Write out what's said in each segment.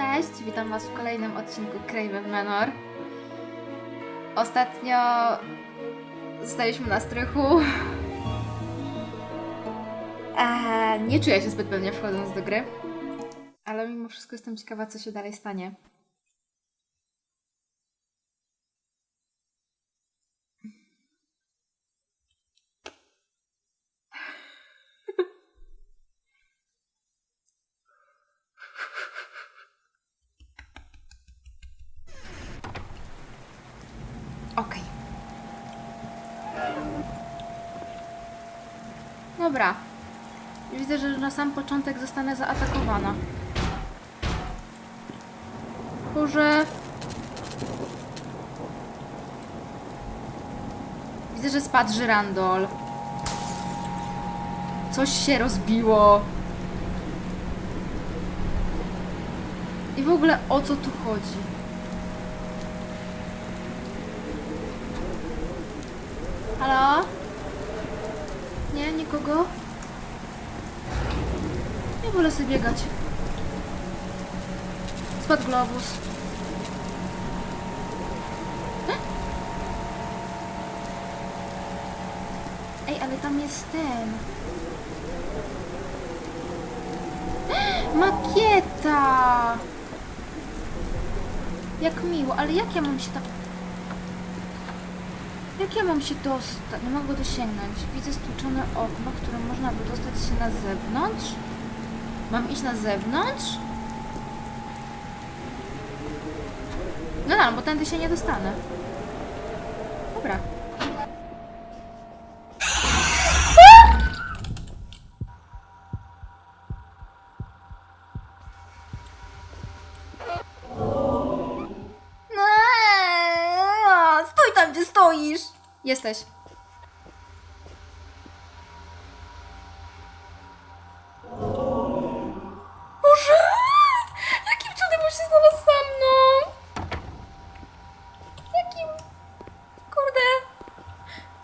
Cześć, witam Was w kolejnym odcinku Craven Manor. Ostatnio zostaliśmy na strychu. Eee, nie czuję się zbyt pewnie wchodząc do gry, ale mimo wszystko jestem ciekawa, co się dalej stanie. Okej. Dobra. Widzę, że na sam początek zostanę zaatakowana. Boże. Widzę, że spadł żyrandol. Coś się rozbiło. I w ogóle o co tu chodzi? Halo? Nie, nikogo? Nie wolę sobie biegać. Spadł globus. E? Ej, ale tam jest ten. Makieta! Jak miło, ale jak ja mam się tam... Jak ja mam się dostać? Nie mogę dosięgnąć. Widzę stłuczone okno, w którym można wydostać się na zewnątrz. Mam iść na zewnątrz? No no, bo tędy się nie dostanę. Dobra. Jesteś. Boże! Jakim cudem on się znalazł za mną? Jakim... Kurde...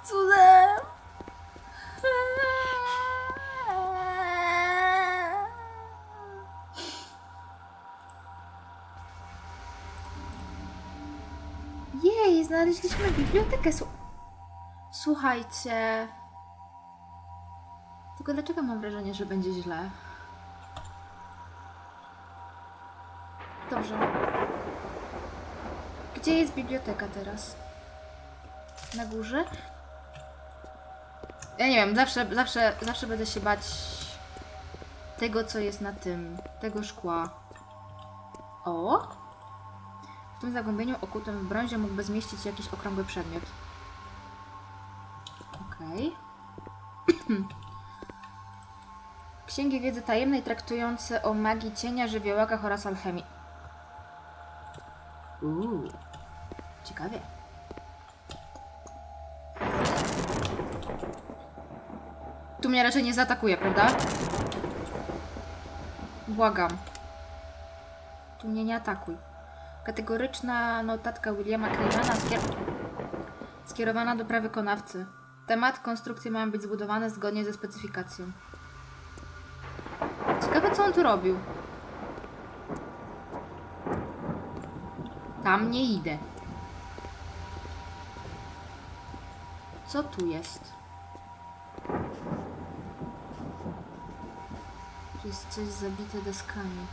Cudem... Jej, znaleźliśmy bibliotekę. Słuchajcie. Tylko dlaczego mam wrażenie, że będzie źle? Dobrze. Gdzie jest biblioteka teraz? Na górze? Ja nie wiem, zawsze, zawsze, zawsze będę się bać tego, co jest na tym, tego szkła. O! W tym zagłębieniu okutym w brązie mógłby zmieścić jakiś okrągły przedmiot. Księgi wiedzy tajemnej traktujące o magii cienia, żywiołakach oraz alchemii. Uuu, ciekawie. Tu mnie raczej nie zaatakuje, prawda? Błagam. Tu mnie nie atakuj. Kategoryczna notatka Williama Cravena skier skierowana do prawykonawcy. Temat, konstrukcje mają być zbudowane zgodnie ze specyfikacją. Ciekawe, co on tu robił. Tam nie idę. Co tu jest? Tu jest coś zabite deskami.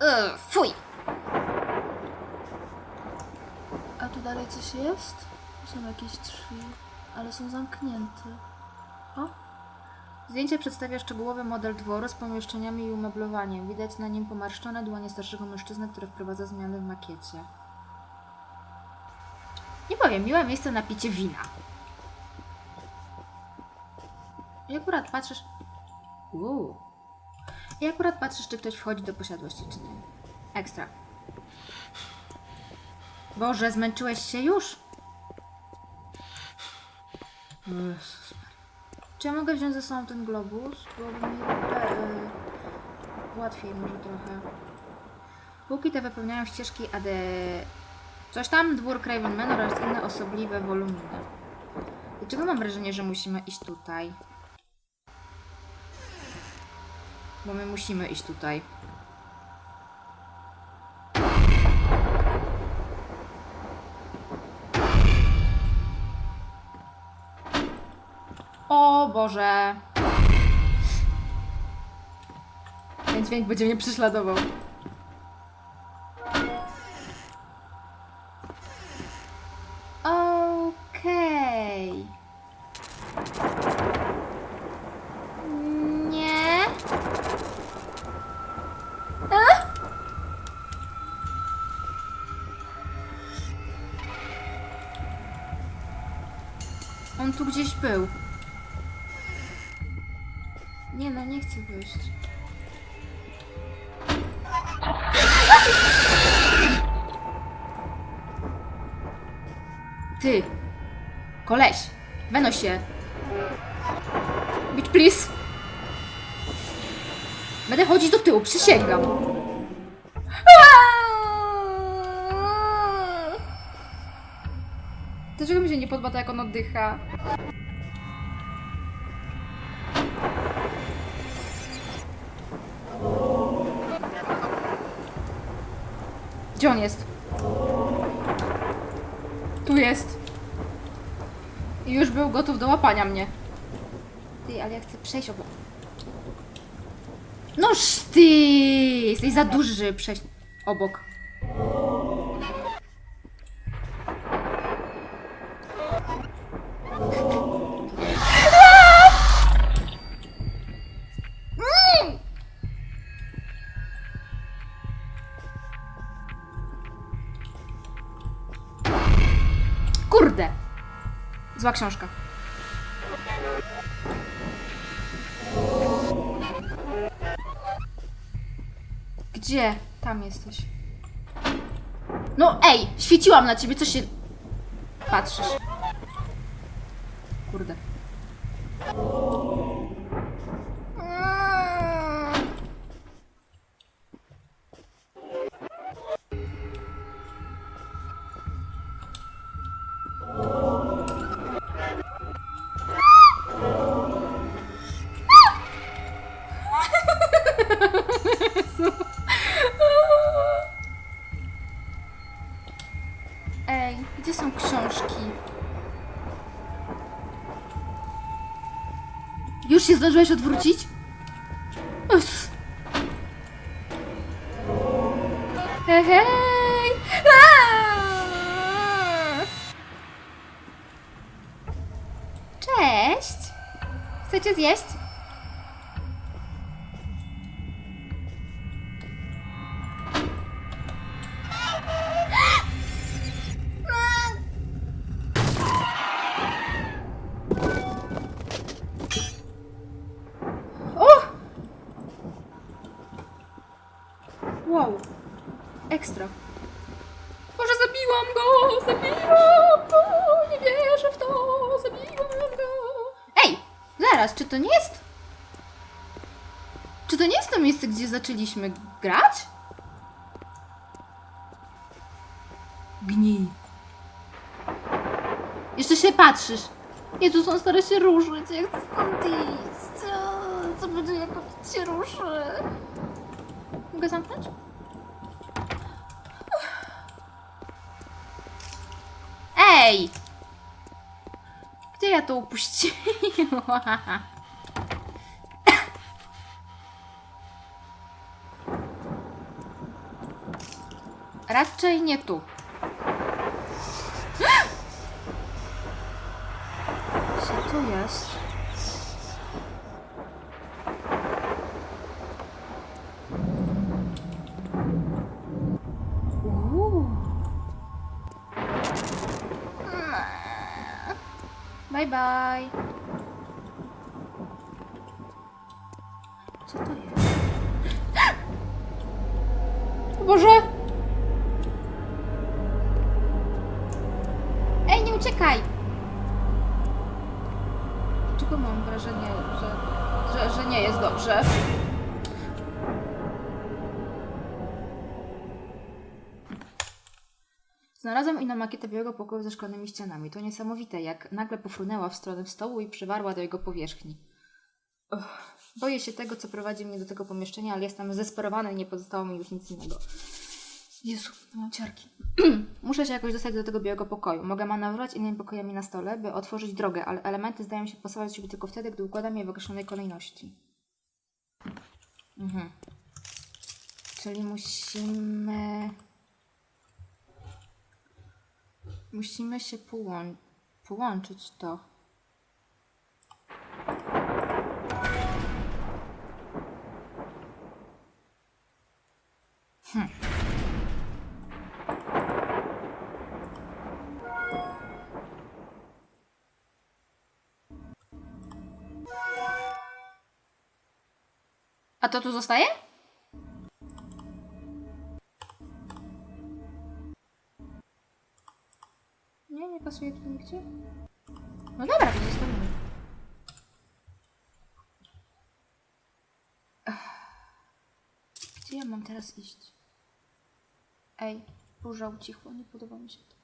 Ugh, fuj! A tu dalej coś jest? Są jakieś drzwi, ale są zamknięte. O! Zdjęcie przedstawia szczegółowy model dworu z pomieszczeniami i umeblowaniem. Widać na nim pomarszczone dłonie starszego mężczyzny, który wprowadza zmiany w makiecie. Nie powiem, miłe miejsce na picie wina. I akurat patrzysz... Uuu. I akurat patrzysz, czy ktoś wchodzi do posiadłości, czy nie. Ekstra. Boże, zmęczyłeś się już? Czy ja mogę wziąć ze sobą ten globus? Byłoby mi e, łatwiej może trochę. Półki te wypełniają ścieżki AD... Coś tam, dwór Craven Manor oraz inne osobliwe woluminy. Dlaczego mam wrażenie, że musimy iść tutaj? Bo my musimy iść tutaj. Boże. Ten dźwięk będzie mnie prześladował. Okej. Nie. A? On tu gdzieś był. Nie no, nie chcę wyjść. Ty! Koleś! Wynoś się! Bitch, please! Będę chodzić do tyłu, przysięgam! Dlaczego mi się nie podoba to, jak on oddycha? Gdzie on jest? Tu jest. I już był gotów do łapania mnie. Ty, ale ja chcę przejść obok. Noż ty! Jesteś za duży, żeby przejść obok. Kurde! Zła książka. Gdzie? Tam jesteś. No ej! Świeciłam na ciebie, co się... Patrzysz. Kurde. Już się zdążyłeś odwrócić? Hej, hej! Cześć! Chcecie zjeść? Ekstra. Może zabiłam go! Zabiłam go! Nie wierzę w to! Zabiłam go! Ej! Zaraz, czy to nie jest... Czy to nie jest to miejsce, gdzie zaczęliśmy grać? Gnij. Jeszcze się patrzysz. Jezus, on stara się ruszyć. Ja chcę stąd iść. Co będzie, jak on się ruszy? Mogę zamknąć? Ej! Gdzie ja to upuściłam? Raczej nie tu. Co to jest? Bye. Co to jest? O Boże! Ej, nie uciekaj! Dlaczego mam wrażenie, że, że, że nie jest dobrze? Znalazłam inną makietę białego pokoju ze szklanymi ścianami. To niesamowite, jak nagle pofrunęła w stronę stołu i przywarła do jego powierzchni. Uch, boję się tego, co prowadzi mnie do tego pomieszczenia, ale jestem zdesperowany i nie pozostało mi już nic innego. Jezu, mam ciarki. Muszę się jakoś dostać do tego białego pokoju. Mogę manewrować innymi pokojami na stole, by otworzyć drogę, ale elementy zdają się pasować do siebie tylko wtedy, gdy układam je w określonej kolejności. Mhm. Czyli musimy... Musimy się połą... połączyć to. A to tu zostaje? Nie, nie pasuje tu nigdzie. No dobra, to zostawimy. Gdzie ja mam teraz iść? Ej, burza ucichła, nie podoba mi się to.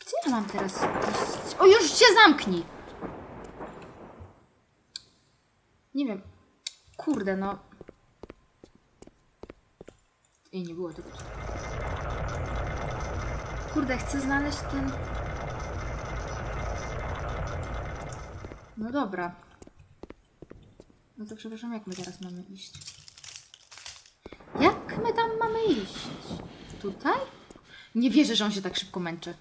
Gdzie ja mam teraz iść? O, już się zamknij! Nie wiem. Kurde, no. I nie było tego. Kurde, chcę znaleźć ten. No dobra. No to przepraszam, jak my teraz mamy iść? Jak my tam mamy iść? Tutaj? Nie wierzę, że on się tak szybko męczy.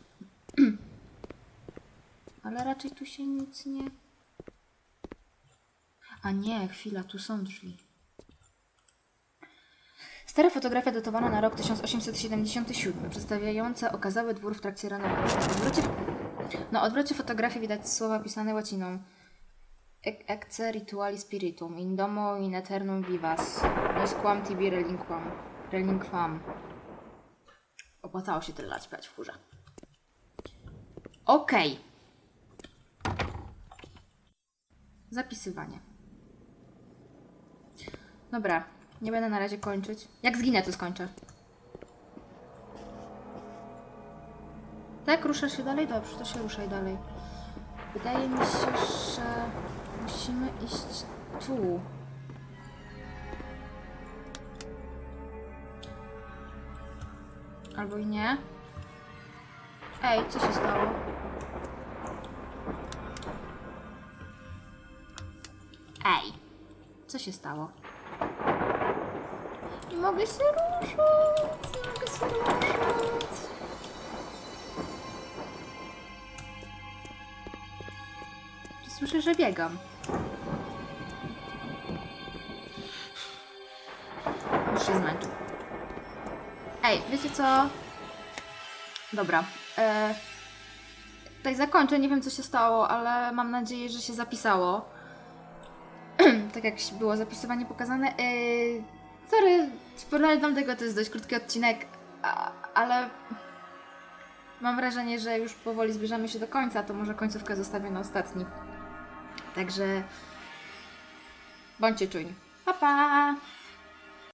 Ale raczej tu się nic nie. A nie, chwila, tu są drzwi. Stara fotografia datowana na rok 1877, przedstawiająca okazały dwór w trakcie renowacji. Na odwrocie, na odwrocie fotografii widać słowa pisane łaciną. "Ec- Ecce rituali spiritum, in domo in eternum vivas, nosquam tibi relinquam, relinquam. Opłacało się tyle lat śpiewać w chórze. Okej. Zapisywanie. Dobra, nie będę na razie kończyć. Jak zginę, to skończę. Tak, ruszasz się dalej? Dobrze, to się ruszaj dalej. Wydaje mi się, że musimy iść tu. Albo i nie. Ej, co się stało? Ej, co się stało? Nie mogę się ruszyć, nie mogę się ruszyć. Słyszę, że biegam. Już się zmęczył. Ej, wiecie co? Dobra. E, tutaj zakończę. Nie wiem, co się stało, ale mam nadzieję, że się zapisało. tak jak było zapisywanie pokazane. Yy, sorry, w porównaniu do tego to jest dość krótki odcinek, a, ale mam wrażenie, że już powoli zbliżamy się do końca, to może końcówkę zostawię na ostatni. Także bądźcie czujni. Pa, pa!